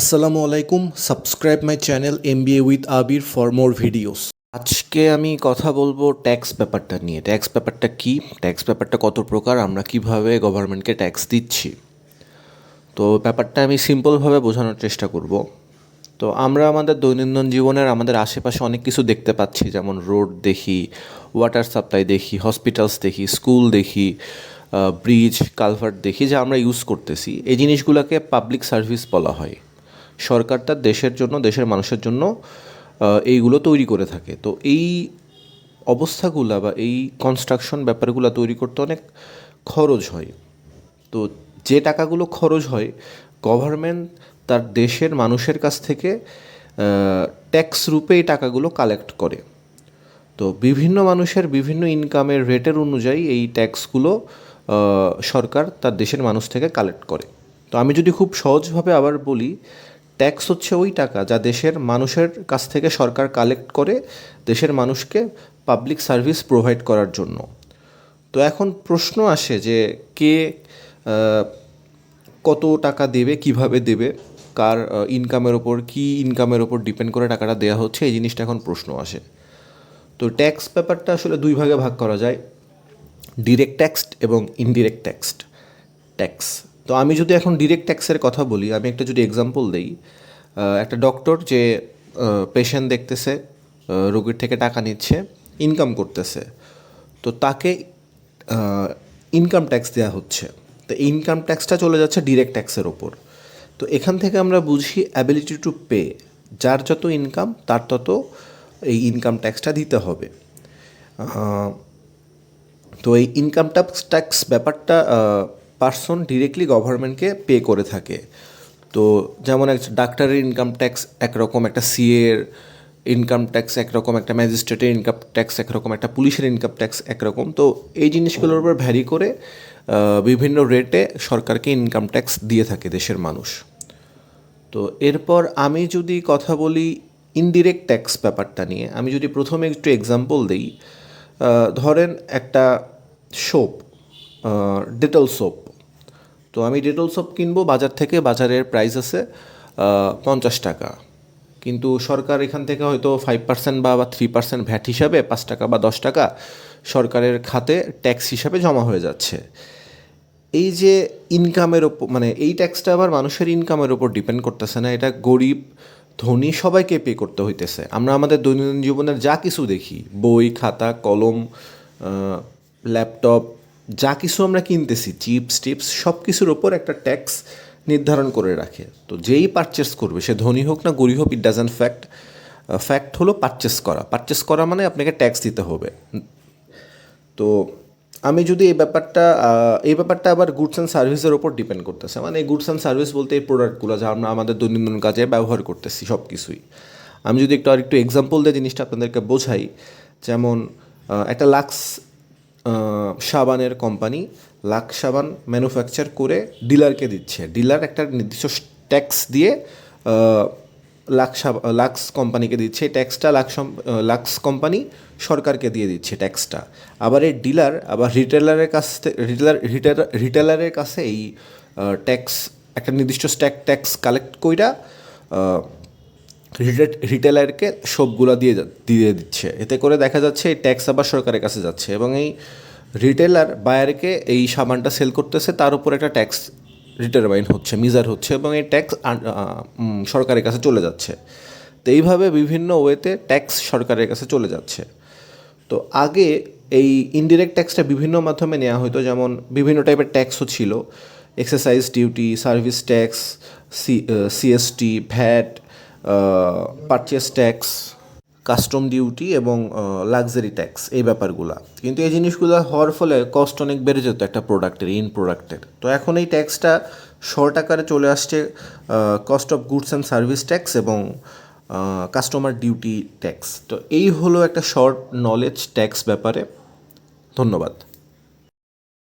আসসালামু আলাইকুম subscribe my channel M B A with Abir for more videos আজকে আমি কথা বলব ট্যাক্স ব্যাপারটা নিয়ে। ট্যাক্স ব্যাপারটা কি? ট্যাক্স ব্যাপারটা কত প্রকার? আমরা কীভাবে গভর্নমেন্টকে ট্যাক্স দিচ্ছি? তো ব্যাপারটা আমি সিম্পলভাবে বোঝানোর চেষ্টা করব। তো আমরা আমাদের দৈনন্দিন জীবনের আমাদের আশেপাশে অনেক কিছু দেখতে পাচ্ছি, যেমন রোড দেখি ওয়াটার সাপ্লাই দেখি হসপিটালস দেখি স্কুল দেখি ব্রিজ কালভার্ট দেখি, যা আমরা ইউজ করতেছি। এই জিনিসগুলোকে পাবলিক সার্ভিস বলা হয়। সরকার তার দেশের জন্য, দেশের মানুষের জন্য এইগুলো তৈরি করে থাকে। তো এই অবস্থাগুলা বা এই কনস্ট্রাকশন ব্যাপারগুলো তৈরি করতে অনেক খরচ হয়। তো যে টাকাগুলো খরচ হয় গভর্নমেন্ট তার দেশের মানুষের কাছ থেকে ট্যাক্স রূপে এই টাকাগুলো কালেক্ট করে। তো বিভিন্ন মানুষের বিভিন্ন ইনকামের রেটের অনুযায়ী এই ট্যাক্সগুলো সরকার তার দেশের মানুষ থেকে কালেক্ট করে। তো আমি যদি খুব সহজভাবে আবার বলি ট্যাক্স হচ্ছে ওই টাকা যা দেশের মানুষের কাছ থেকে সরকার কালেক্ট করে দেশের মানুষকে পাবলিক সার্ভিস প্রোভাইড করার জন্য। তো এখন প্রশ্ন আসে যে কে কত টাকা দেবে, কীভাবে দেবে, কার ইনকামের ওপর, কি ইনকামের ওপর ডিপেন্ড করে টাকাটা দেওয়া হচ্ছে, এই জিনিসটা এখন প্রশ্ন আসে। তো ট্যাক্স ব্যাপারটা আসলে দুই ভাগে ভাগ করা যায় ডিরেক্ট ট্যাক্সড এবং ইনডিরেক্ট ট্যাক্সড ট্যাক্স তো আমি যদি এখন ডিরেক্ট ট্যাক্সের কথা বলি, আমি একটা যদি এক্সাম্পল দিই একটা ডক্টর যে পেশেন্ট দেখতেছে রোগীর থেকে টাকা নিচ্ছে ইনকাম করতেছে, তো তাকে ইনকাম ট্যাক্স দেওয়া হচ্ছে। তো ইনকাম ট্যাক্সটা চলে যাচ্ছে ডিরেক্ট ট্যাক্সের ওপর। তো এখান থেকে আমরা বুঝি অ্যাবিলিটি টু পে যার যত ইনকাম তার তত এই ইনকাম ট্যাক্সটা দিতে হবে। তো এই ইনকাম ট্যাক্স ট্যাক্স ব্যাপারটা পার্সন ডিরেক্টলি গভর্নমেন্টকে পে করে থাকে। তো যেমন এক ডাক্তারের ইনকাম ট্যাক্স একরকম, একটা সিএর ইনকাম ট্যাক্স একরকম, একটা ম্যাজিস্ট্রেটের ইনকাম ট্যাক্স একরকম, একটা পুলিশের ইনকাম ট্যাক্স একরকম। তো এই জিনিসগুলোর উপর ভ্যারি করে বিভিন্ন রেটে সরকারকে ইনকাম ট্যাক্স দিয়ে থাকে দেশের মানুষ। তো এরপর আমি যদি কথা বলি ইনডিরেক্ট ট্যাক্স ব্যাপারটা নিয়ে, আমি যদি প্রথমে একটু এক্সাম্পল দিই ধরেন একটা সোপ ডেটল সোপ তো আমি ডেটল সোপ কিনবো, বাজার থেকে বাজারের প্রাইস আছে পঞ্চাশ টাকা। কিন্তু সরকার এখান থেকে হয়তো ফাইভ পার্সেন্ট বা বা থ্রি পার্সেন্ট ভ্যাট হিসাবে পাঁচ টাকা বা দশ টাকা সরকারের খাতে ট্যাক্স হিসাবে জমা হয়ে যাচ্ছে। এই যে ইনকামের ওপর মানে এই ট্যাক্সটা আবার মানুষের ইনকামের ওপর ডিপেন্ড করতেছে না, এটা গরিব, ধনী সবাইকে পে করতে হইতেছে। আমরা আমাদের দৈনন্দিন জীবনের যা কিছু দেখি, বই, খাতা, কলম ল্যাপটপ যা কিছু আমরা কিনতেছি চিপস টিপস সব কিছুর ওপর একটা ট্যাক্স নির্ধারণ করে রাখে। তো যেই পারচেস করবে, সে ধনী হোক না, গরিব হোক ইট ডাজেন্ট ফ্যাক্ট ফ্যাক্ট হলো পারচেস করা। পারচেস করা মানে আপনাকে ট্যাক্স দিতে হবে। তো আমি যদি এই ব্যাপারটা এই ব্যাপারটা আবার গুডস অ্যান্ড সার্ভিসের ওপর ডিপেন্ড করতেছে। মানে এই গুডস অ্যান্ড সার্ভিস বলতে এই প্রোডাক্টগুলো যা আমরা আমাদের দৈনন্দিন কাজে ব্যবহার করতেছি সব কিছুই আমি যদি একটু আর একটু এক্সাম্পল দিয়ে জিনিসটা আপনাদেরকে বোঝাই, যেমন একটা লাক্স সাবানের কোম্পানি সাবান ম্যানুফ্যাকচার করে ডিলারকে দিচ্ছে। ডিলার একটা নির্দিষ্ট ট্যাক্স দিয়ে লাক্স লাক্স কোম্পানিকে দিচ্ছে। এই ট্যাক্সটা লাক্স লাক্স কোম্পানি সরকারকে দিয়ে দিচ্ছে ট্যাক্সটা। আবার এই ডিলার, আবার রিটেলারের কাছ থেকে রিটেলার রিটেলার রিটেলারের কাছে এই ট্যাক্স, একটা নির্দিষ্ট স্ট্যাক ট্যাক্স কালেক্ট কইরা রিটেলারকে সবগুলো দিয়ে দিয়ে দিচ্ছে। এতে করে দেখা যাচ্ছে এই ট্যাক্স আবার সরকারের কাছে যাচ্ছে এবং এই রিটেলার বায়ারকে এই সাবানটা সেল করতেছে, তার উপর একটা ট্যাক্স রিটারবাইন হচ্ছে, মিজার হচ্ছে এবং এই ট্যাক্স সরকারের কাছে চলে যাচ্ছে। তো এইভাবে বিভিন্ন ওয়েতে ট্যাক্স সরকারের কাছে চলে যাচ্ছে। তো আগে এই ইনডিরেক্ট ট্যাক্সটা বিভিন্ন মাধ্যমে নেওয়া হতো যেমন বিভিন্ন টাইপের ট্যাক্সও ছিল। Exercise duty service tax C CST VAT purchase tax custom duty এবং লাক্সারি ট্যাক্স এই ব্যাপারগুলো। কিন্তু এই জিনিসগুলো হওয়ার ফলে কস্ট অনেক বেড়ে যেত একটা প্রোডাক্টের ইন প্রোডাক্টের তো এখন এই ট্যাক্সটা শর্ট আকারে চলে আসছে cost of goods and service tax এবং কাস্টমার ডিউটি ট্যাক্স তো এই হলো একটা শর্ট নলেজ ট্যাক্স ব্যাপারে। ধন্যবাদ।